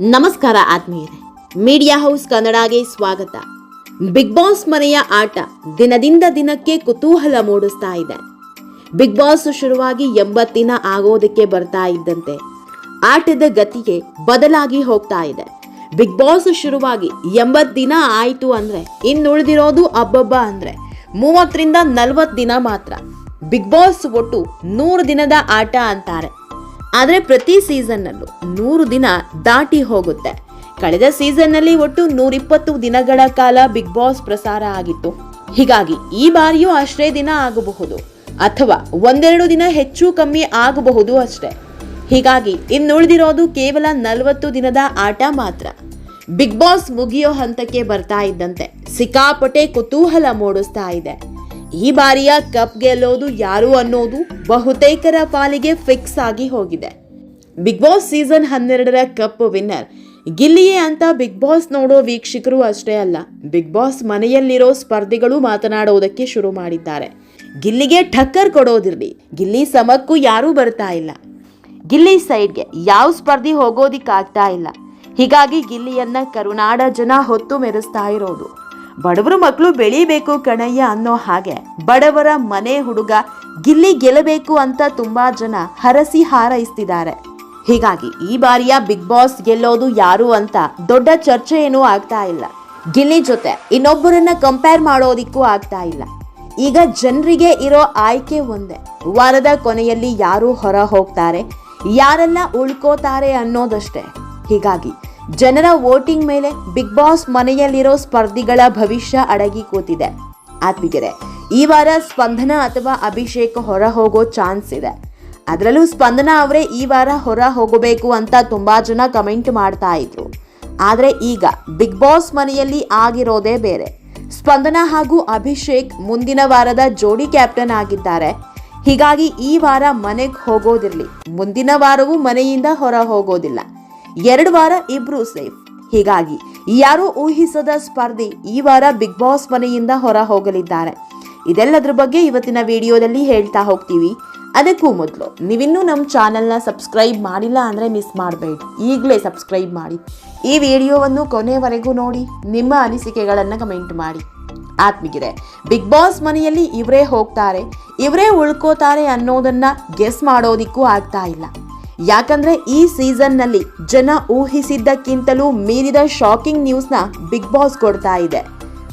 ನಮಸ್ಕಾರ ಆತ್ಮೀಯರೇ. Media house ಕನ್ನಡಗೆ ಸ್ವಾಗತ. ಬಿಗ್ ಬಾಸ್ ಮನೆಯ ಆಟ ದಿನದಿಂದ ದಿನಕ್ಕೆ ಕುತೂಹಲ ಮೂಡಿಸ್ತಾ ಇದೆ. ಬಿಗ್ ಬಾಸ್ ಶುರುವಾಗಿ ಎಂಬತ್ತು ದಿನ ಆಗೋದಕ್ಕೆ ಬರ್ತಾ ಇದ್ದಂತೆ ಆಟದ ಗತಿಗೆ ಬದಲಾಗಿ ಹೋಗ್ತಾ ಇದೆ. ಬಿಗ್ ಬಾಸ್ ಶುರುವಾಗಿ ಎಂಬತ್ತು ದಿನ ಆಯಿತು ಅಂದರೆ ಇನ್ನುಳಿದಿರೋದು ಅಬ್ಬಬ್ಬ ಅಂದರೆ ಮೂವತ್ತರಿಂದ ನಲವತ್ತು ದಿನ ಮಾತ್ರ. ಬಿಗ್ ಬಾಸ್ ಒಟ್ಟು ನೂರು ದಿನದ ಆಟ ಅಂತಾರೆ. ಆದರೆ ಪ್ರತಿ ಸೀಸನ್ನಲ್ಲೂ ನೂರು ದಿನ ದಾಟಿ ಹೋಗುತ್ತೆ. ಕಳೆದ ಸೀಸನ್ನಲ್ಲಿ ಒಟ್ಟು ನೂರಿಪ್ಪತ್ತು ದಿನಗಳ ಕಾಲ ಬಿಗ್ ಬಾಸ್ ಪ್ರಸಾರ ಆಗಿತ್ತು. ಹೀಗಾಗಿ ಈ ಬಾರಿಯೂ ಅಷ್ಟೇ ದಿನ ಆಗಬಹುದು. ಅಥವಾ ಒಂದೆರಡು ದಿನ ಹೆಚ್ಚು ಕಮ್ಮಿ ಆಗಬಹುದು ಅಷ್ಟೇ. ಹೀಗಾಗಿ ಇನ್ನುಳಿದಿರೋದು ಕೇವಲ ನಲವತ್ತು ದಿನದ ಆಟ ಮಾತ್ರ. ಬಿಗ್ ಬಾಸ್ ಮುಗಿಯೋ ಹಂತಕ್ಕೆ ಬರ್ತಾ ಇದ್ದಂತೆ ಸಿಕ್ಕಾಪಟ್ಟೆ ಕುತೂಹಲ ಮೂಡಿಸ್ತಾ ಇದೆ. ಈ ಬಾರಿಯ ಕಪ್ ಗೆಲ್ಲೋದು ಯಾರು ಅನ್ನೋದು ಬಹುತೇಕರ ಪಾಲಿಗೆ ಫಿಕ್ಸ್ ಆಗಿ ಹೋಗಿದೆ. ಬಿಗ್ ಬಾಸ್ ಸೀಸನ್ ಹನ್ನೆರಡರ ಕಪ್ ವಿನ್ನರ್. ಗಿಲ್ಲಿಯೇ ಅಂತ ಬಿಗ್ ಬಾಸ್ ನೋಡೋ ವೀಕ್ಷಕರು ಅಷ್ಟೇ ಅಲ್ಲ, ಬಿಗ್ ಬಾಸ್ ಮನೆಯಲ್ಲಿರೋ ಸ್ಪರ್ಧಿಗಳು ಮಾತನಾಡೋದಕ್ಕೆ ಶುರು ಮಾಡಿದ್ದಾರೆ. ಗಿಲ್ಲಿಗೆ ಠಕ್ಕರ್ ಕೊಡೋದಿರಲಿ, ಗಿಲ್ಲಿ ಸಮಕ್ಕೂ ಯಾರೂ ಬರ್ತಾ ಇಲ್ಲ. ಗಿಲ್ಲಿ ಸೈಡ್ಗೆ ಯಾವ ಸ್ಪರ್ಧಿ ಹೋಗೋದಿಕ್ಕಾಗ್ತಾ ಇಲ್ಲ. ಹೀಗಾಗಿ ಗಿಲ್ಲಿಯನ್ನ ಕರುನಾಡ ಜನ ಹೊತ್ತು ಮೆರೆಸ್ತಾ ಇರೋದು. ಬಡವರ ಮಕ್ಕಳು ಬೆಳಿಬೇಕು ಕಣಯ್ಯ ಅನ್ನೋ ಹಾಗೆ. ಬಡವರ ಮನೆ ಹುಡುಗ ಗಿಲ್ಲಿ ಗೆಲ್ಲಬೇಕು ಅಂತ ತುಂಬಾ ಜನ ಹರಸಿ ಹಾರೈಸ್ತಿದ್ದಾರೆ. ಹೀಗಾಗಿ ಈ ಬಾರಿಯ ಬಿಗ್ ಬಾಸ್ ಗೆಲ್ಲೋದು ಯಾರು ಅಂತ ದೊಡ್ಡ ಚರ್ಚೆ ಏನೂ ಆಗ್ತಾ ಇಲ್ಲ. ಗಿಲ್ಲಿ ಜೊತೆ ಇನ್ನೊಬ್ಬರನ್ನ ಕಂಪೇರ್ ಮಾಡೋದಿಕ್ಕೂ ಆಗ್ತಾ ಇಲ್ಲ. ಈಗ ಜನರಿಗೆ ಇರೋ ಆಯ್ಕೆ ಒಂದೇ. ವಾರದ ಕೊನೆಯಲ್ಲಿ ಯಾರು ಹೊರ ಹೋಗ್ತಾರೆ, ಯಾರೆಲ್ಲ ಉಳ್ಕೋತಾರೆ ಅನ್ನೋದಷ್ಟೇ. ಹೀಗಾಗಿ ಜನರ ವೋಟಿಂಗ್ ಮೇಲೆ ಬಿಗ್ ಬಾಸ್ ಮನೆಯಲ್ಲಿರೋ ಸ್ಪರ್ಧಿಗಳ ಭವಿಷ್ಯ ಅಡಗಿ ಕೂತಿದೆ. ಆತ್ಮಿಗೆರೆ ಈ ವಾರ ಸ್ಪಂದನ ಅಥವಾ ಅಭಿಷೇಕ್ ಹೊರ ಹೋಗೋ ಚಾನ್ಸ್ ಇದೆ. ಅದರಲ್ಲೂ ಸ್ಪಂದನ ಅವರೇ ಈ ವಾರ ಹೊರ ಹೋಗಬೇಕು ಅಂತ ತುಂಬಾ ಜನ ಕಮೆಂಟ್ ಮಾಡ್ತಾ ಇದ್ರು. ಆದರೆ ಈಗ ಬಿಗ್ ಬಾಸ್ ಮನೆಯಲ್ಲಿ ಆಗಿರೋದೇ ಬೇರೆ. ಸ್ಪಂದನ ಹಾಗೂ ಅಭಿಷೇಕ್ ಮುಂದಿನ ವಾರದ ಜೋಡಿ ಕ್ಯಾಪ್ಟನ್ ಆಗಿದ್ದಾರೆ. ಹೀಗಾಗಿ ಈ ವಾರ ಮನೆಗೆ ಹೋಗೋದಿರಲಿ. ಮುಂದಿನ ವಾರವೂ ಮನೆಯಿಂದ ಹೊರ ಹೋಗೋದಿಲ್ಲ. ಎರಡು ವಾರ ಇಬ್ರು ಸೇಫ್. ಹೀಗಾಗಿ, ಯಾರೂ ಊಹಿಸದ ಸ್ಪರ್ಧಿ ಈ ವಾರ ಬಿಗ್ ಬಾಸ್ ಮನೆಯಿಂದ ಹೊರ ಹೋಗಲಿದ್ದಾರೆ. ಇದೆಲ್ಲದ್ರ ಬಗ್ಗೆ ಇವತ್ತಿನ ವಿಡಿಯೋದಲ್ಲಿ ಹೇಳ್ತಾ ಹೋಗ್ತೀವಿ. ಅದಕ್ಕೂ ಮೊದಲು, ನೀವಿನ್ನೂ ನಮ್ಮ ಚಾನಲ್ನ ಸಬ್ಸ್ಕ್ರೈಬ್ ಮಾಡಿಲ್ಲ ಅಂದರೆ ಮಿಸ್ ಮಾಡಬೇಡಿ. ಈಗಲೇ ಸಬ್ಸ್ಕ್ರೈಬ್ ಮಾಡಿ. ಈ ವಿಡಿಯೋವನ್ನು ಕೊನೆವರೆಗೂ ನೋಡಿ, ನಿಮ್ಮ ಅನಿಸಿಕೆಗಳನ್ನು ಕಮೆಂಟ್ ಮಾಡಿ. ಆತ್ಮಿಗಿದೆ ಬಿಗ್ ಬಾಸ್ ಮನೆಯಲ್ಲಿ ಇವರೇ ಹೋಗ್ತಾರೆ, ಇವರೇ ಉಳ್ಕೋತಾರೆ ಅನ್ನೋದನ್ನು ಗೆಸ್ ಮಾಡೋದಿಕ್ಕೂ ಆಗ್ತಾ ಇಲ್ಲ. ಯಾಕಂದ್ರೆ ಈ ಸೀಸನ್ನಲ್ಲಿ ಜನ ಊಹಿಸಿದ್ದಕ್ಕಿಂತಲೂ ಮೀರಿದ ಶಾಕಿಂಗ್ ನ್ಯೂಸ್ನ ಬಿಗ್ ಬಾಸ್ ಕೊಡ್ತಾ ಇದೆ.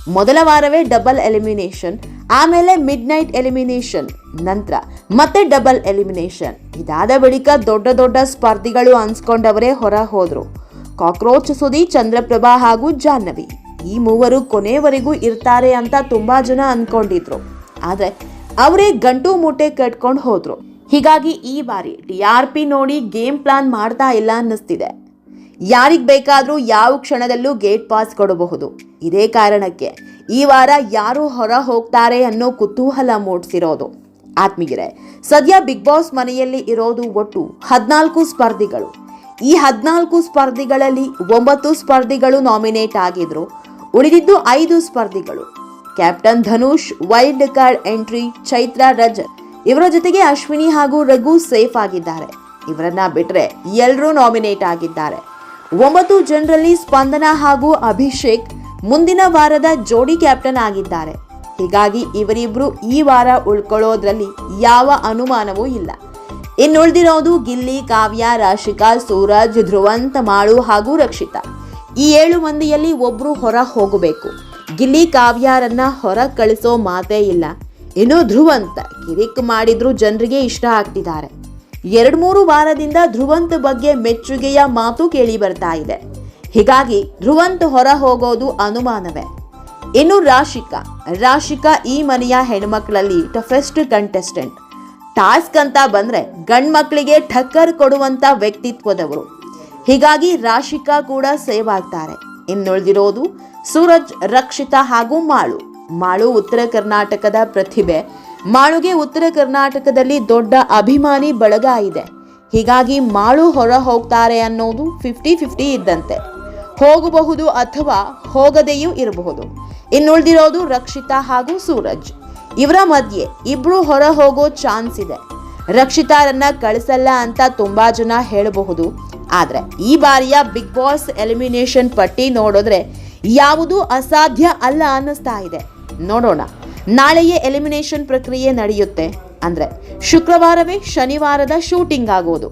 ಮೊದಲ ವಾರವೇ ಡಬಲ್ ಎಲಿಮಿನೇಷನ್ ಆಮೇಲೆ ಮಿಡ್ ನೈಟ್ ಎಲಿಮಿನೇಷನ್ ನಂತರ ಮತ್ತೆ ಡಬಲ್ ಎಲಿಮಿನೇಷನ್ ಇದಾದ ಬಳಿಕ ದೊಡ್ಡ ದೊಡ್ಡ ಸ್ಪರ್ಧಿಗಳು ಅನ್ಸ್ಕೊಂಡವರೇ ಹೊರ ಹೋದ್ರು. ಕಾಕ್ರೋಚ್ ಸುದಿ ಚಂದ್ರಪ್ರಭಾ ಹಾಗೂ ಜಾಹ್ನವಿ ಈ ಮೂವರು ಕೊನೆಯವರೆಗೂ ಇರ್ತಾರೆ ಅಂತ ತುಂಬಾ ಜನ ಅನ್ಕೊಂಡಿದ್ರು. ಆದ್ರೆ ಅವರೇ ಗಂಟು ಮೂಟೆ ಕಟ್ಕೊಂಡು ಹೋದ್ರು. ಹೀಗಾಗಿ ಈ ಬಾರಿ ಡಿ ಆರ್ ಪಿ ನೋಡಿ ಗೇಮ್ ಪ್ಲಾನ್ ಮಾಡ್ತಾ ಇಲ್ಲ ಅನ್ನಿಸ್ತಿದೆ. ಯಾರಿಗೆ ಬೇಕಾದರೂ ಯಾವ ಕ್ಷಣದಲ್ಲೂ ಗೇಟ್ ಪಾಸ್ ಕೊಡಬಹುದು. ಇದೇ ಕಾರಣಕ್ಕೆ ಈ ವಾರ ಯಾರು ಹೊರ ಹೋಗ್ತಾರೆ ಅನ್ನೋ ಕುತೂಹಲ ಮೂಡಿಸಿರೋದು. ಆತ್ಮೀಯರೇ, ಸದ್ಯ ಬಿಗ್ ಬಾಸ್ ಮನೆಯಲ್ಲಿ ಇರೋದು ಒಟ್ಟು ಹದಿನಾಲ್ಕು ಸ್ಪರ್ಧಿಗಳು. ಈ ಹದಿನಾಲ್ಕು ಸ್ಪರ್ಧಿಗಳಲ್ಲಿ ಒಂಬತ್ತು ಸ್ಪರ್ಧಿಗಳು ನಾಮಿನೇಟ್ ಆಗಿದ್ರು. ಉಳಿದಿದ್ದು ಐದು ಸ್ಪರ್ಧಿಗಳು. Captain Dhanush, wild card entry, Chaitra Rajat ಇವರ ಜೊತೆಗೆ ಅಶ್ವಿನಿ ಹಾಗೂ ರಘು ಸೇಫ್ ಆಗಿದ್ದಾರೆ. ಇವರನ್ನ ಬಿಟ್ರೆ ಎಲ್ಲರೂ ನಾಮಿನೇಟ್ ಆಗಿದ್ದಾರೆ. ಒಂಬತ್ತು ಜನರಲ್ಲಿ ಸ್ಪಂದನ ಹಾಗೂ ಅಭಿಷೇಕ್ ಮುಂದಿನ ವಾರದ ಜೋಡಿ ಕ್ಯಾಪ್ಟನ್ ಆಗಿದ್ದಾರೆ. ಹೀಗಾಗಿ ಇವರಿಬ್ರು ಈ ವಾರ ಉಳ್ಕೊಳ್ಳೋದ್ರಲ್ಲಿ ಯಾವ ಅನುಮಾನವೂ ಇಲ್ಲ. ಇನ್ನುಳಿದಿರೋದು ಗಿಲ್ಲಿ, ಕಾವ್ಯ, ರಾಶಿಕಾ, ಸೂರಜ್, ಧ್ರುವಂತ, ಮಾಳು ಹಾಗೂ ರಕ್ಷಿತಾ. ಈ ಏಳು ಮಂದಿಯಲ್ಲಿ ಒಬ್ರು ಹೊರ ಹೋಗಬೇಕು. ಗಿಲ್ಲಿ ಕಾವ್ಯಾರನ್ನ ಹೊರ ಕಳಿಸೋ ಮಾತೇ ಇಲ್ಲ. ಇನ್ನು ಧ್ರುವಂತ ಕಿರಿಕ್ ಮಾಡಿದ್ರು ಜನರಿಗೆ ಇಷ್ಟ ಆಗ್ತಿದ್ದಾರೆ. ಎರಡು ಮೂರು ವಾರದಿಂದ ಧ್ರುವಂತ ಬಗ್ಗೆ ಮೆಚ್ಚುಗೆಯ ಮಾತು ಕೇಳಿ ಬರ್ತಾ ಇದೆ. ಹೀಗಾಗಿ ಧ್ರುವಂತ್ ಹೊರ ಹೋಗೋದು ಅನುಮಾನವೇ. ಇನ್ನು ರಾಶಿಕಾ. ರಾಶಿಕಾ ಈ ಮನೆಯ ಹೆಣ್ಮಕ್ಳಲ್ಲಿ ಟಫೆಸ್ಟ್ ಕಂಟೆಸ್ಟೆಂಟ್. ಟಾಸ್ಕ್ ಅಂತ ಬಂದ್ರೆ ಗಂಡ್ ಮಕ್ಕಳಿಗೆ ಠಕ್ಕರ್ ಕೊಡುವಂತ ವ್ಯಕ್ತಿತ್ವದವರು. ಹೀಗಾಗಿ ರಾಶಿಕಾ ಕೂಡ ಸೇವ್ ಆಗ್ತಾರೆ. ಇನ್ನುಳಿದಿರೋದು ಸೂರಜ್, ರಕ್ಷಿತಾ ಹಾಗೂ ಮಾಳು. ಮಾಳು ಉತ್ತರ ಕರ್ನಾಟಕದ ಪ್ರತಿಭೆ. ಮಾಳುಗೆ ಉತ್ತರ ಕರ್ನಾಟಕದಲ್ಲಿ ದೊಡ್ಡ ಅಭಿಮಾನಿ ಬಳಗ ಇದೆ. ಹೀಗಾಗಿ ಮಾಳು ಹೊರ ಹೋಗ್ತಾರೆ ಅನ್ನೋದು ಫಿಫ್ಟಿ ಫಿಫ್ಟಿ ಇದ್ದಂತೆ. ಹೋಗಬಹುದು ಅಥವಾ ಹೋಗದೆಯೂ ಇರಬಹುದು. ಇನ್ನುಳಿದಿರೋದು ರಕ್ಷಿತಾ ಹಾಗೂ ಸೂರಜ್. ಇವರ ಮಧ್ಯೆ ಇಬ್ರು ಹೊರ ಹೋಗೋ ಚಾನ್ಸ್ ಇದೆ. ರಕ್ಷಿತಾರನ್ನ ಕಳಿಸಲ್ಲ ಅಂತ ತುಂಬಾ ಜನ ಹೇಳಬಹುದು. ಆದರೆ ಈ ಬಾರಿಯ ಬಿಗ್ ಬಾಸ್ ಎಲಿಮಿನೇಷನ್ ಪಟ್ಟಿ ನೋಡಿದ್ರೆ ಯಾವುದೂ ಅಸಾಧ್ಯ ಅಲ್ಲ ಅನ್ನಿಸ್ತಾ ಇದೆ. ನೋಡೋಣ. ನಾಳೆಯೇ ಎಲಿಮಿನೇಷನ್ ಪ್ರಕ್ರಿಯೆ ನಡೆಯುತ್ತೆ ಅಂದರೆ ಶುಕ್ರವಾರವೇ ಶನಿವಾರದ ಶೂಟಿಂಗ್ ಆಗೋದು.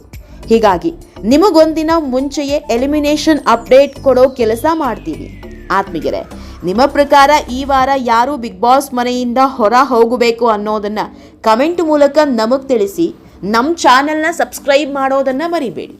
ಹೀಗಾಗಿ ನಿಮಗೊಂದಿನ ಮುಂಚೆಯೇ ಎಲಿಮಿನೇಷನ್ ಅಪ್ಡೇಟ್ ಕೊಡೋ ಕೆಲಸ ಮಾಡ್ತೀವಿ. ಆತ್ಮಿಗೆರೆ ನಿಮ್ಮ ಪ್ರಕಾರ ಈ ವಾರ ಯಾರು ಬಿಗ್ ಬಾಸ್ ಮನೆಯಿಂದ ಹೊರ ಹೋಗಬೇಕು ಅನ್ನೋದನ್ನು ಕಮೆಂಟ್ ಮೂಲಕ ನಮಗೆ ತಿಳಿಸಿ ನಮ್ಮ ಚಾನೆಲ್ನ ಸಬ್ಸ್ಕ್ರೈಬ್ ಮಾಡೋದನ್ನು ಮರಿಬೇಡಿ.